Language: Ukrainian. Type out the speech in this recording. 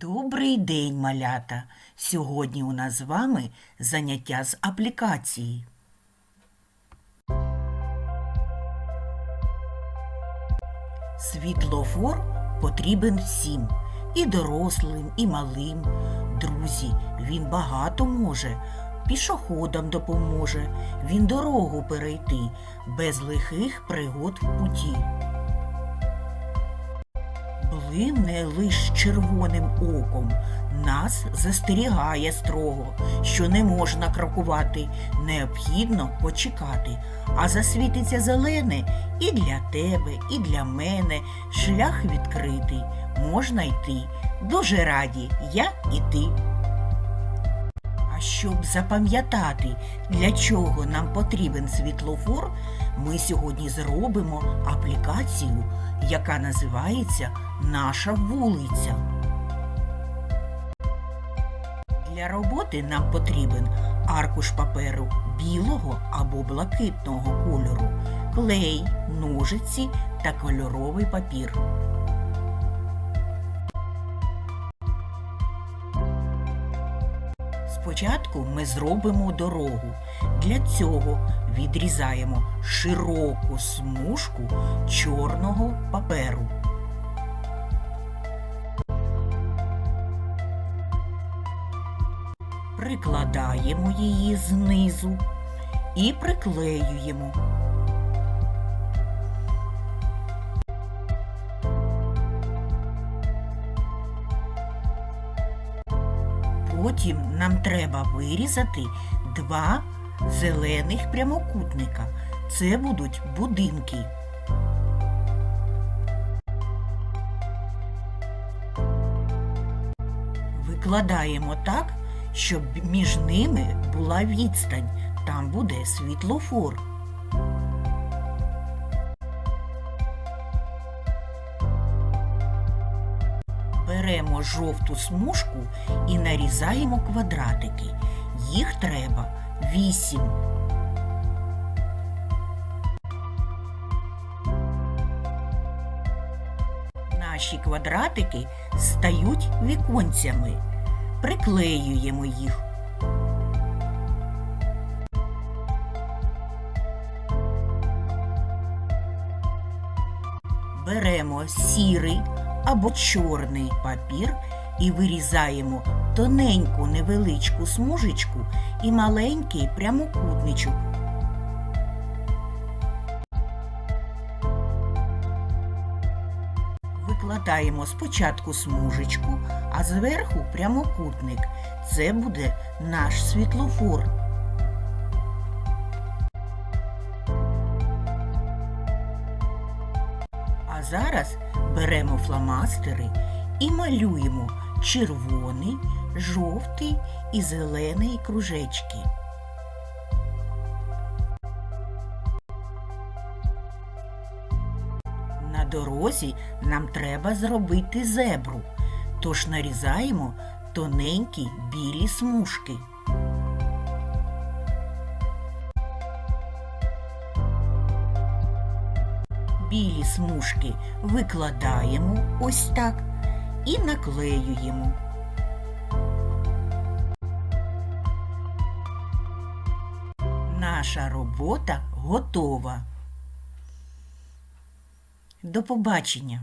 Добрий день, малята! Сьогодні у нас з вами заняття з аплікації. Світлофор потрібен всім, і дорослим, і малим. Друзі, він багато може, пішоходам допоможе, він дорогу перейти, без лихих пригод в путі. Блимне лиш червоним оком, нас застерігає строго, що не можна крокувати, необхідно почекати, а засвітиться зелене і для тебе, і для мене шлях відкритий, можна йти. Дуже раді я і ти. А щоб запам'ятати, для чого нам потрібен світлофор, ми сьогодні зробимо аплікацію, яка називається Наша вулиця. Для роботи нам потрібен аркуш паперу білого або блакитного кольору, клей, ножиці та кольоровий папір. Спочатку ми зробимо дорогу. Для цього відрізаємо широку смужку чорного паперу. Прикладаємо її знизу і приклеюємо. Потім нам треба вирізати два зелених прямокутника. Це будуть будинки. Викладаємо так, щоб між ними була відстань. Там буде світлофор. Беремо жовту смужку і нарізаємо квадратики. Їх треба вісім. Наші квадратики стають віконцями. Приклеюємо їх. Беремо сірий або чорний папір і вирізаємо тоненьку невеличку смужечку і маленький прямокутничок. Викладаємо спочатку смужечку, а зверху прямокутник. Це буде наш світлофор. А зараз беремо фломастери і малюємо червоний, жовтий і зелений кружечки. На дорозі нам треба зробити зебру, тож нарізаємо тоненькі білі смужки. Білі смужки викладаємо ось так і наклеюємо. Наша робота готова. До побачення!